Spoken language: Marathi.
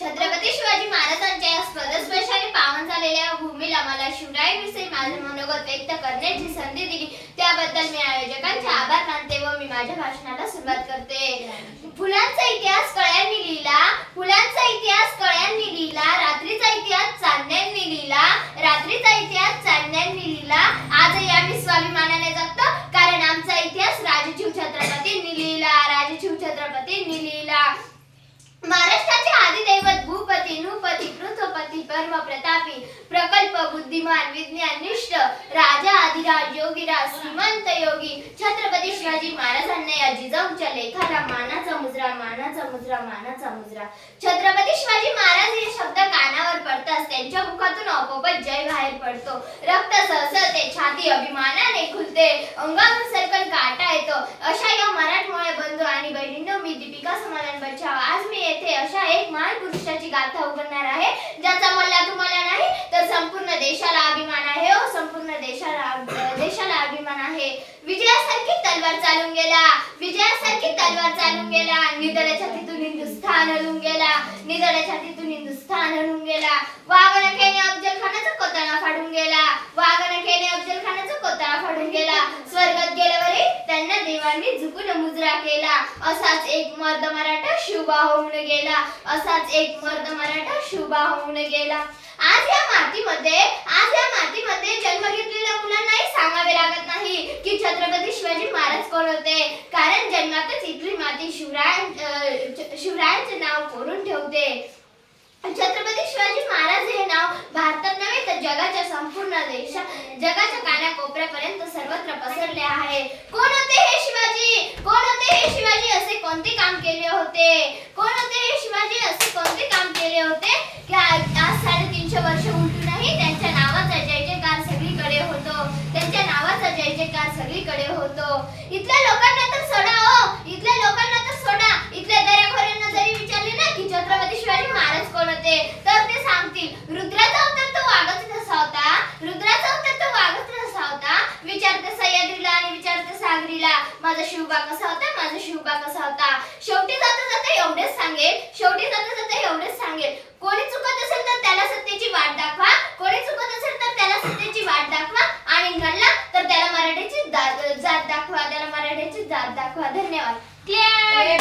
छत्रपती शिवाजी महाराजांच्या या पावन झालेल्या भूमीला मला शिवरायांविषयी माझे मनोगत व्यक्त करण्याची संधी दिली. त्याबद्दल मी आयोजकांचे आभार मानते व मी माझ्या भाषणाला सुरुवात करते. फुलांचा इतिहास कळ्यांनी लिहिला. फुलांचा इतिहास परम प्रतापी प्रकल्प बुद्धिमान विज्ञान निष्ठ राजा अधिराज योगीराज श्रीमंत योगी छत्रपती शिवाजी महाराजांना या जिजाऊच्या लेखाला मानाचा मुजरा मानाचा मुजरा मानाचा मुजरा. छत्रपती शिवाजी महाराज हे शब्द कानावर पडताच त्यांच्या मुखातून आपोआपच जय बाहेर पडतो. रक्त सहसते छाती अभिमानाने खुलते अंगावर सर्कल काटा येतो. अशा या मराठमोळे बंधू आणि बहिणींनो मी दीपिका समाधान बचाव अशा एक महान पुरुषाची गाथा उघडणार आहे ज्याचा मला तुम्हाला नाही तर संपूर्ण देशाला अभिमान आहे हो संपूर्ण देशाला देशाला अभिमान आहे. विजयासारखी तलवार चालून गेला विजयासारखी तलवार चालून गेला निदळ्याच्या छातीतून हिंदुस्थान हलून गेला निदळ्याच्या छातीतून हिंदुस्थान हलून गेला. वाघनखेने सर्वांनी झुकून मुजरा केला. असाच एक मर्द मराठा शुभा होऊन गेला. असाच एक मर्द मराठा शुभा होऊन गेला. आज या मातीमध्ये आज या मातीमध्ये जन्म घेतलेल्या मुलांनाही सांगावे लागत नाही की छत्रपती शिवाजी महाराज कोण होते. कारण जन्मातच इथली माती शिवराय शिवरायांचे नाव कोरून ठेवते. छत्रपती शिवाजी महाराज हे नाव भारतात नव्हे तर जगाच्या संपूर्ण देशात जगाच्या कानाकोपऱ्यापर्यंत सर्वत्र पसरले आहे. कोण होते हे शिवाजी कोण होते हे शिवाजी असे कोणते काम केले होते कोण होते हे शिवाजी असे कोणते काम केले होते की आज आज साडेतीनशे वर्ष उलटूनही त्यांच्या नावाचा जय जयकार सगळीकडे होतो त्यांच्या नावाचा जय जयकार सगळीकडे होतो. इथल्या लोकांना तर सोडा हो. इथल्या लोकांना तर सोडा. इथल्या दर्याखोऱ्यांना जरी विचारले ना की छत्रपती शिवाजी महाराज कोण होते तर ते सांगतील रुद्राचा अवतार तो वाघच तसा होता. रुद्राचा अवतार तो वाघच तसा होता. विचारते सह्याद्रीला आणि विचारते सागरीला माझा शिवबा कसा होता? माझा शिवबा कसा होता? शेवटी जाता जाता एवढेच सांगेल. शेवटी जाता जाता एवढेच सांगेल. कोणी चुकत असेल तर त्याला सत्तेची वाट दाखवा कोणी चुकत असेल तर त्याला सत्तेची वाट दाखवा आणि नडला तर त्याला मराठीची दा- जात दाखवा त्याला मराठीची जात दाखवा. धन्यवाद. क्लिअर